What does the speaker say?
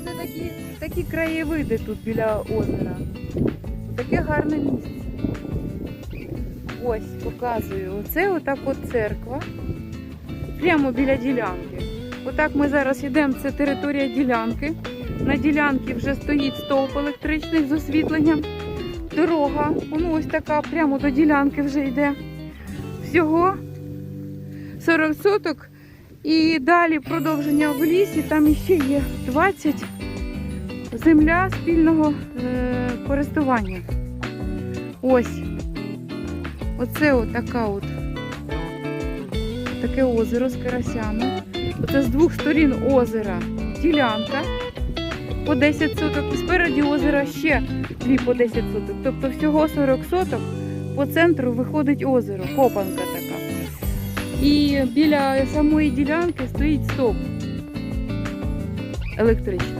Оце такі, такі краєвиди тут біля озера. Таке гарне місце. Ось, показую. Оце отак от церква. Прямо біля ділянки. Отак ми зараз йдемо, це територія ділянки. На ділянці вже стоїть стовп електричний з освітленням. Дорога, воно ось така, прямо до ділянки вже йде. Всього 40 соток. І далі продовження в лісі, там іще є 20 земля спільного е, користування. Ось. Оце от така от таке озеро з карасями. Оце з двох сторін озера ділянка по 10 соток. Спереді озера ще дві по 10 соток. Тобто всього 40 соток по центру виходить озеро, копанка така. І біля самої ділянки стоїть стоп електричний.